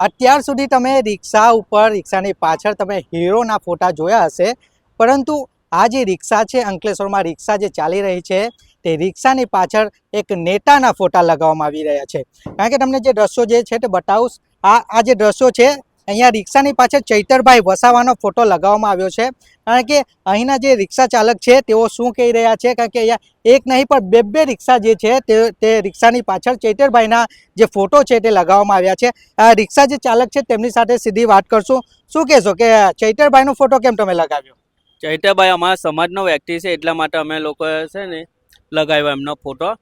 અત્યાર સુધી તમે રિક્ષા ઉપર, રિક્ષાની પાછળ તમે હીરોના ફોટા જોયા હશે. પરંતુ આ જે રિક્ષા છે, અંકલેશ્વરમાં રિક્ષા જે ચાલી રહી છે, તે રિક્ષાની પાછળ એક નેતાના ફોટા લગાવવામાં આવી રહ્યા છે. કારણ કે તમને જે દ્રશ્યો જે છે તે બતાવું, આ આ જે દ્રશ્યો છે અહીંયા રિક્ષાની પાછળ ચૈતરભાઈ વસાવાનો ફોટો લગાવવામાં આવ્યો છે. કારણ કે અહીંના જે રિક્ષા ચાલક છે, તેઓ શું કહી રહ્યા છે? કારણ કે અહીંયા એક નહીં, પણ બે બે રિક્ષા જે છે, તે તે રિક્ષાની પાછળ ચૈતરભાઈના જે ફોટો છે, તે લગાવવામાં આવ્યા છે. આ રિક્ષા જે ચાલક છે, તેમની સાથે સીધી વાત કરશું. શું કહેશો કે ચૈતરભાઈનો ફોટો કેમ તમે લગાવ્યો? ચૈતરભાઈ અમારા સમાજનો વ્યક્તિ છે, એટલા માટે અમે લોકો છે ને લગાવ્યો એમનો ફોટો.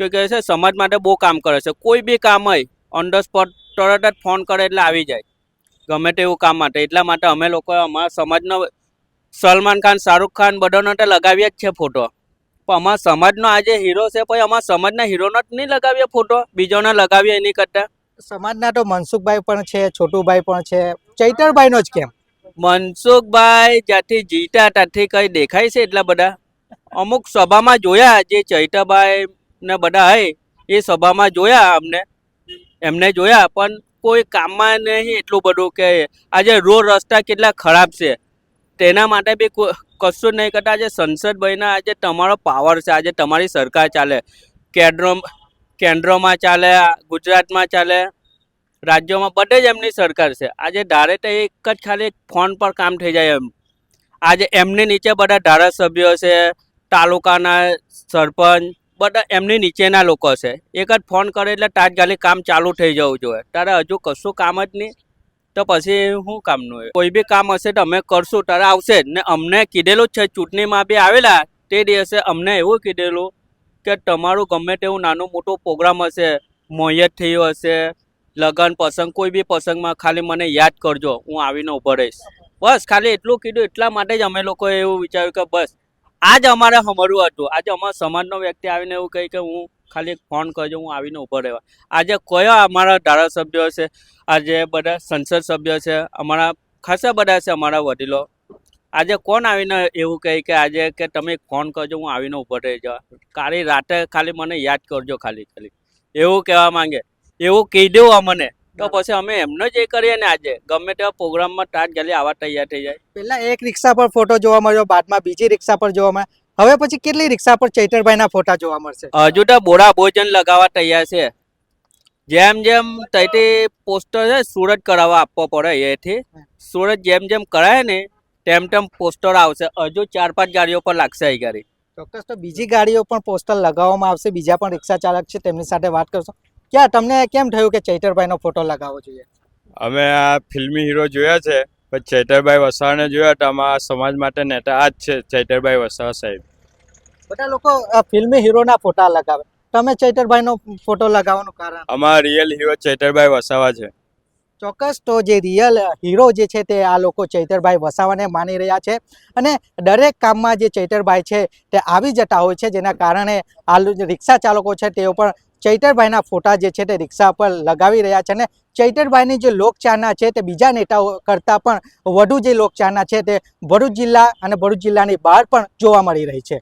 કે કહે છે, સમાજ માટે બહુ કામ કરે છે. કોઈ બી કામ હોય ઓન ધ સ્પોટ તરત જ ફોન કરે એટલે આવી જાય. ગમે તેવું કામ માટે. એટલા માટે અમે લોકો અમારા સમાજનો સલમાન ખાન શાહરૂખ ખાન બધાનો તો લગાવ્યા જ છે ફોટો. પણ અમારા સમાજનો આજે હીરો છે પછી અમારા સમાજના હીરોનો જ નહીં લગાવીએ ફોટો? બીજોને લગાવીએ એની કરતાં? સમાજના તો મનસુખભાઈ પણ છે છોટુભાઈ પણ છે. ચૈતરભાઈનો જ કેમ? મનસુખભાઈ જ્યાંથી જીતા ત્યાંથી કંઈ દેખાય છે એટલા બધા? અમુક સભામાં જોયા જે ચૈતરભાઈ ને બધા હે એ સભામાં જોયા અમને. એમને જોયા પણ કોઈ કામમાં નહીં એટલું બધું કે આજે રોડ રસ્તા કેટલા ખરાબ છે. તેના માટે બી કશું નહીં કરતા. આજે સંસદ બન્યા આજે તમારો પાવર છે. આજે તમારી સરકાર ચાલે. કેન્દ્ર કેન્દ્રમાં ચાલે, ગુજરાતમાં ચાલે, રાજ્યોમાં બધે જ એમની સરકાર છે. આજે ધારે તો એક જ ખાલી ફોન પર કામ થઈ જાય એમ. આજે એમની નીચે બધા ધારાસભ્યો છે, તાલુકાના સરપંચ બધા એમની નીચેના લોકો છે. એક જ ફોન કરે એટલે તાત્કાલિક કામ ચાલુ થઈ જવું જોઈએ. તારે હજુ કશું કામ જ નહીં. તો પછી શું કામનું કોઈ બી કામ હશે તો અમે કરશું. તારે આવશે ને અમને કીધેલું જ છે, ચૂંટણીમાં બી આવેલા. તે દિવસે અમને એવું કીધેલું કે તમારું ગમે તેવું નાનું મોટું પ્રોગ્રામ હશે મોયત થયું હશે, લગ્ન પ્રસંગ, કોઈ બી પ્રસંગમાં ખાલી મને યાદ કરજો. હું આવીને ઊભો રહીશ. બસ, ખાલી એટલું કીધું. એટલા માટે જ અમે લોકોએ એવું વિચાર્યું કે બસ આ જ અમારે સમરવું હતું. આજે અમારા સમાજનો વ્યક્તિ આવીને એવું કહી કે હું ખાલી ફોન કરજો, હું આવીને ઊભો રહેવા. આજે કયા અમારા ધારાસભ્યો છે? આજે બધા સંસદ સભ્યો છે, અમારા ખાસા બધા છે અમારા વડીલો. આજે કોણ આવીને એવું કહે કે આજે કે તમે ફોન કરજો, હું આવીને ઊભો રહી જવા. કાલી રાતે ખાલી મને યાદ કરજો ખાલી ખાલી. એવું કહેવા માંગે. એવું કહી દેવું અમને. તો પછી અમે એમનો જ કરીએ ને આજે. ગમે તેવા પ્રોગ્રામમાં ટાટ ગલી આવા તૈયાર થઈ જાય. પહેલા એક રિક્ષા પર ફોટો જોવા મળ્યો બાદમાં બીજી રિક્ષા પર જોવા મળ્યો. હવે પછી કેટલી રિક્ષા પર ચૈતરભાઈના ફોટા જોવા મળશે? હજુ તો બોડા ભોજન લગાવવા તૈયાર છે. જેમ જેમ તઈથી પોસ્ટર છે સુરત કરાવવા આપવો પડે એથી. સુરત જેમ જેમ કરાય ને તેમ તેમ પોસ્ટર આવશે. હજુ ચાર પાંચ ગાડીઓ પર લાગશે એ ગાડી. ચોક્કસ તો બીજી ગાડીઓ પણ પોસ્ટર લગાવવામાં આવશે બીજા પણ રિક્ષા ચાલક છે તેમની સાથે વાત કરશો. ક્યાં તમને કેમ થયું કે ચૈતરભાઈનો ફોટો લગાવવો જોઈએ? અમે આ ફિલ્મી હીરો જોયા છે પણ ચૈતરભાઈ વસાવાને જોયા તો અમારા સમાજ માટે નેતા આ જ છે ચૈતરભાઈ વસાવા સાહેબ. બધા લોકો ફિલ્મી હીરોના ફોટા લગાવે. તમે ચૈતરભાઈનો ફોટો લગાવવાનું કારણ? અમારા રિયલ હીરો ચૈતરભાઈ વસાવા છે. ચોક્કસ તો જે રિયલ હીરો જે છે તે આ લોકો ચૈતરભાઈ વસાવાને માની રહ્યા છે. અને દરેક કામમાં જે ચૈતરભાઈ છે તે આવી જતા હોય છે જેના કારણે આ રિક્ષા ચાલકો છે તેઓ પણ ચૈતરભાઈના ફોટા જે છે તે રિક્ષા પર લગાવી રહ્યા છે અને ચૈતરભાઈની જે લોકચાહના છે તે બીજા નેતાઓ કરતાં પણ વધુ જે લોકચાહના છે તે ભરૂચ જિલ્લા અને ભરૂચ જિલ્લાની બહાર પણ જોવા મળી રહી છે.